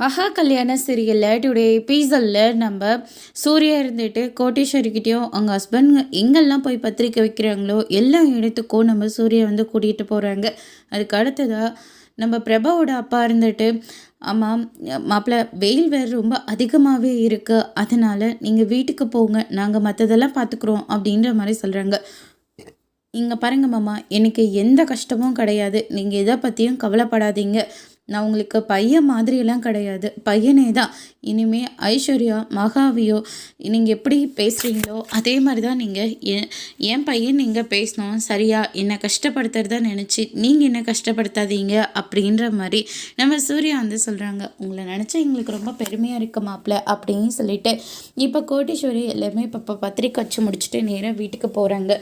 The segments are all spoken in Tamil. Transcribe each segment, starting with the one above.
அஹா கல்யாண சீரியலில் டுடே எபிசோடில் நம்ம சூர்யா இருந்துட்டு கோட்டீஸ்வரிக்கிட்டேயும் அவங்க ஹஸ்பண்ட் எங்கெல்லாம் போய் பத்திரிக்கை வைக்கிறாங்களோ எல்லா இடத்துக்கும் நம்ம சூர்யா வந்து கூட்டிகிட்டு போகிறாங்க அதுக்கு அடுத்ததாக நம்ம பிரபாவோட அப்பா இருந்துட்டு ஆமாம் மாப்பிள்ள வெயில் வேறு ரொம்ப அதிகமாகவே இருக்குது அதனால் நீங்கள் வீட்டுக்கு போங்க. நாங்கள் மற்றதெல்லாம் பார்த்துக்குறோம் அப்படின்ற மாதிரி சொல்கிறாங்க இங்கே பாருங்க மாமா எனக்கு எந்த கஷ்டமும் கிடையாது. நீங்கள் எதை பற்றியும் கவலைப்படாதீங்க. நான் உங்களுக்கு பையன் மாதிரியெல்லாம் கிடையாது. பையனே தான் இனிமேல் ஐஸ்வர்யா மகாவியோ நீங்கள் எப்படி பேசுகிறீங்களோ அதே மாதிரி தான் நீங்கள் என் என் பையன் நீங்கள் பேசணும். சரியா? என்னை கஷ்டப்படுத்துறதா நினச்சி நீங்கள் என்ன கஷ்டப்படுத்தாதீங்க அப்படின்ற மாதிரி நம்ம சூர்யா வந்து சொல்கிறாங்க உங்களை நினச்சா எங்களுக்கு ரொம்ப பெருமையாக இருக்க மாப்பிள்ள அப்படின்னு சொல்லிட்டு. இப்போ கோட்டீஸ்வரி எல்லாமே இப்போ பத்திரிக்கை வச்சு முடிச்சுட்டு நேராக வீட்டுக்கு போகிறாங்க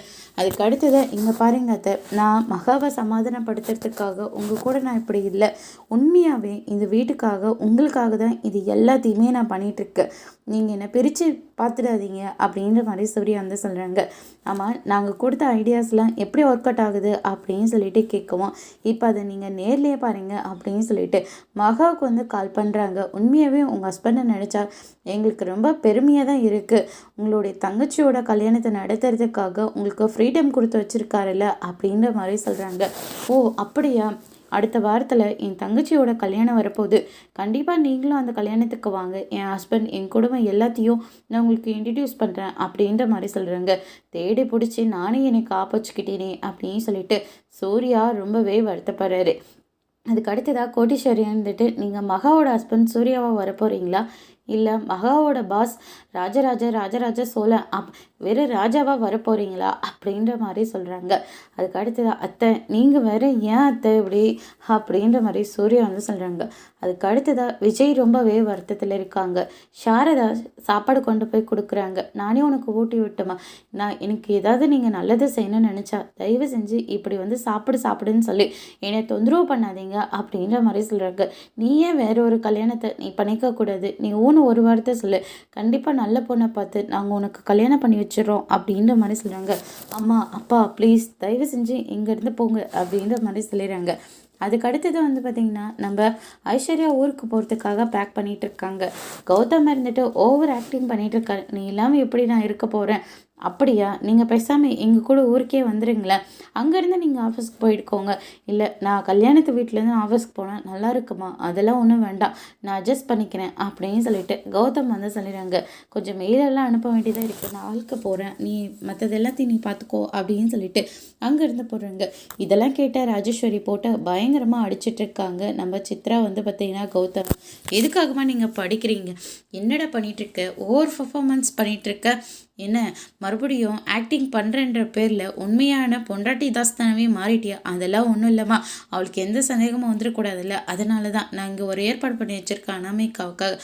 அதுக்கு அடுத்ததை இங்கே பாருங்க அத்தை நான் மகாவை சமாதானப்படுத்துறதுக்காக உங்கள் கூட நான் இப்படி இல்லை. உண்மையாகவே இந்த வீட்டுக்காக உங்களுக்காக தான் இது எல்லாத்தையுமே நான் பண்ணிகிட்ருக்கேன் நீங்கள் என்னை பிரித்து பார்த்துடாதீங்க அப்படின்ற மாதிரி சூர்யா வந்து சொல்கிறாங்க ஆமாம் நாங்கள் கொடுத்த ஐடியாஸ்லாம் எப்படி ஒர்க் அவுட் ஆகுது அப்படின்னு சொல்லிட்டு கேட்குவோம் இப்போ அதை நீங்கள் நேர்லேயே பாருங்கள் அப்படின்னு சொல்லிட்டு மகாவுக்கு வந்து கால் பண்ணுறாங்க உண்மையாகவே உங்கள் ஹஸ்பண்டை நினச்சா எங்களுக்கு ரொம்ப பெருமையாக தான் இருக்குது உங்களுடைய தங்கச்சியோட கல்யாணத்தை நடத்துறதுக்காக உங்களுக்கு ஃப்ரீடம் கொடுத்து வச்சுருக்காருல்ல அப்படின்ற மாதிரி சொல்கிறாங்க ஓ அப்படியா? அடுத்த வாரத்தில் என் தங்கச்சியோட கல்யாணம் வரப்போகுது. கண்டிப்பாக நீங்களும் அந்த கல்யாணத்துக்கு வாங்க. என் ஹஸ்பண்ட் என் குடும்பம் எல்லாத்தையும் நான் உங்களுக்கு இன்ட்ரடியூஸ் பண்ணுறேன் அப்படின்ற மாதிரி சொல்கிறாங்க தேடி பிடிச்சி நானே என்னை காப்பாச்சுக்கிட்டேனே அப்படின்னு சொல்லிட்டு சூர்யா ரொம்பவே வருத்தப்படுறாரு. அதுக்கு அடுத்ததாக கோட்டீஸ்வரி இருந்துட்டு நீங்கள் மகாவோட ஹஸ்பண்ட் சூர்யாவாக வரப்போகிறீங்களா இல்லை மகாவோட பாஸ் ராஜராஜ ராஜராஜ சோழன் அப் வெறும் ராஜாவாக வரப்போகிறீங்களா அப்படின்ற மாதிரி சொல்கிறாங்க அதுக்கு அடுத்தது அத்தை நீங்கள் வேறு ஏன் அத்தை இப்படி? அப்படின்ற மாதிரி சூர்யா வந்து சொல்கிறாங்க அதுக்கு அடுத்ததாக விஜய் ரொம்பவே வருத்தத்தில் இருக்காங்க. சாரதா சாப்பாடு கொண்டு போய் கொடுக்குறாங்க. நானே உனக்கு ஊட்டி விட்டோமா? நான் எனக்கு ஏதாவது நீங்கள் நல்லது செய்யணும்னு நினச்சா தயவு செஞ்சு இப்படி வந்து சாப்பிடு சாப்பிடுன்னு சொல்லி என்னை தொந்தரவு பண்ணாதீங்க அப்படின்ற மாதிரி சொல்கிறாங்க நீ ஏன் வேற ஒரு கல்யாணத்தை நீ பண்ணிக்கக்கூடாது நீ ஊன்னு ஒரு வார்த்தை சொல்லு. கண்டிப்பாக நல்ல பொண்ணை பார்த்து நாங்கள் உனக்கு கல்யாணம் பண்ணி வச்சிடறோம் அப்படின்ற மாதிரி சொல்கிறாங்க அம்மா அப்பா ப்ளீஸ் தயவு செஞ்சு இங்கேருந்து போங்க அப்படின்ற மாதிரி சொல்லிடுறாங்க. அதுக்கு அடுத்தது வந்து பார்த்திங்கன்னா நம்ம ஐஸ்வர்யா ஊருக்கு போகிறதுக்காக பேக் பண்ணிகிட்டு இருக்காங்க. கௌதம் இருந்துட்டு ஓவர் ஆக்டிங் பண்ணிகிட்டு இருக்காரு. நீ இல்லாமல் எப்படி நான் இருக்க போகிறேன் அப்படியா? நீங்கள் பேசாமல் எங்கள் கூட ஊருக்கே வந்துடுங்களேன் அங்கேருந்து நீங்கள் ஆஃபீஸ்க்கு போயிட்டுக்கோங்க. இல்லை நான் கல்யாணத்து வீட்டிலேருந்து ஆஃபீஸ்க்கு போனேன் நல்லா இருக்குமா? அதெல்லாம் ஒன்றும் வேண்டாம். நான் அட்ஜஸ்ட் பண்ணிக்கிறேன் அப்படின்னு சொல்லிட்டு கௌதம் வந்து சொல்லிடுறாங்க. கொஞ்சம் மெயிலெல்லாம் அனுப்ப வேண்டியதாக இருக்குது. நான் ஆளுக்கு போகிறேன். நீ மற்றது எல்லாத்தையும் நீ பார்த்துக்கோ அப்படின்னு சொல்லிட்டு அங்கேருந்து போடுறாங்க. இதெல்லாம் கேட்டால் ராஜேஸ்வரி போட்டு பயங்கரமாக அடிச்சிட்ருக்காங்க நம்ம சித்ரா வந்து பார்த்தீங்கன்னா கௌதம் எதுக்காகமா நீங்கள் படிக்கிறீங்க? என்னடா பண்ணிகிட்ருக்க ஓவர் பர்ஃபார்மன்ஸ் பண்ணிகிட்ருக்க என்ன? மறுபடியும் ஆக்டிங் பண்ணுறன்ற பேரில் உண்மையான பொண்டாட்டி தாஸ்தானவே மாறிட்டியா? அதெல்லாம் ஒன்றும் இல்லைம்மா. அவளுக்கு எந்த சந்தேகமும் வந்துடக்கூடாதுல்ல. அதனால தான் நான் இங்கே ஒரு ஏற்பாடு பண்ணி வச்சுருக்கேன் அனாமிக்காவுக்காக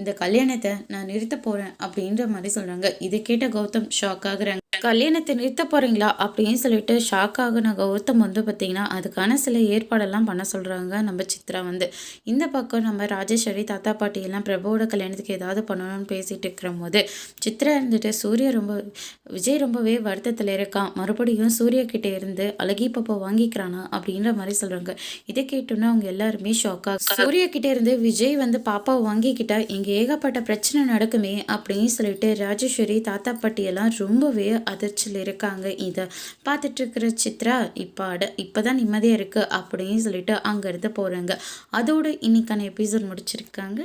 இந்த கல்யாணத்தை நான் நிறுத்த போகிறேன் அப்படின்ற மாதிரி சொல்கிறாங்க இதை கேட்ட கௌதம் ஷாக் ஆகுறாங்க. கல்யாணத்தை நிறுத்த போகிறீங்களா அப்படின்னு சொல்லிட்டு ஷாக் ஆகுன கௌதம் வந்து பார்த்திங்கன்னா அதுக்கான சில ஏற்பாடெல்லாம் பண்ண சொல்கிறாங்க நம்ம சித்ரா வந்து. இந்த பக்கம் நம்ம ராஜேஸ்வரி தாத்தா பாட்டி எல்லாம் பிரபுவோட கல்யாணத்துக்கு ஏதாவது பண்ணணும்னு பேசிகிட்டு இருக்கிற போது சித்ரா இருந்துட்டு சூர்யா ரொம்ப விஜய் ரொம்பவே வருத்தத்தில் இருக்கான். மறுபடியும் சூர்யா கிட்டே இருந்து அழகி பாப்பா வாங்கிக்கிறானா? அப்படின்ற மாதிரி சொல்கிறாங்க இதை கேட்டோன்னா அவங்க எல்லாருமே ஷாக்காக சூர்யா கிட்டே இருந்து விஜய் வந்து பாப்பாவை வாங்கிக்கிட்டா இங்கே ஏகப்பட்ட பிரச்சனை நடக்குமே? அப்படின்னு சொல்லிட்டு ராஜேஸ்வரி தாத்தா பாட்டியெல்லாம் ரொம்பவே அதிர்ச்சியில் இருக்காங்க. இதை பார்த்துட்ருக்கிற சித்ரா இப்போ அட இப்போ தான் நிம்மதியாக இருக்குது அப்படின்னு சொல்லிட்டு அங்கேருந்து போகிறாங்க அதோடு இன்றைக்கான எபிசோட் முடிச்சிருக்காங்க.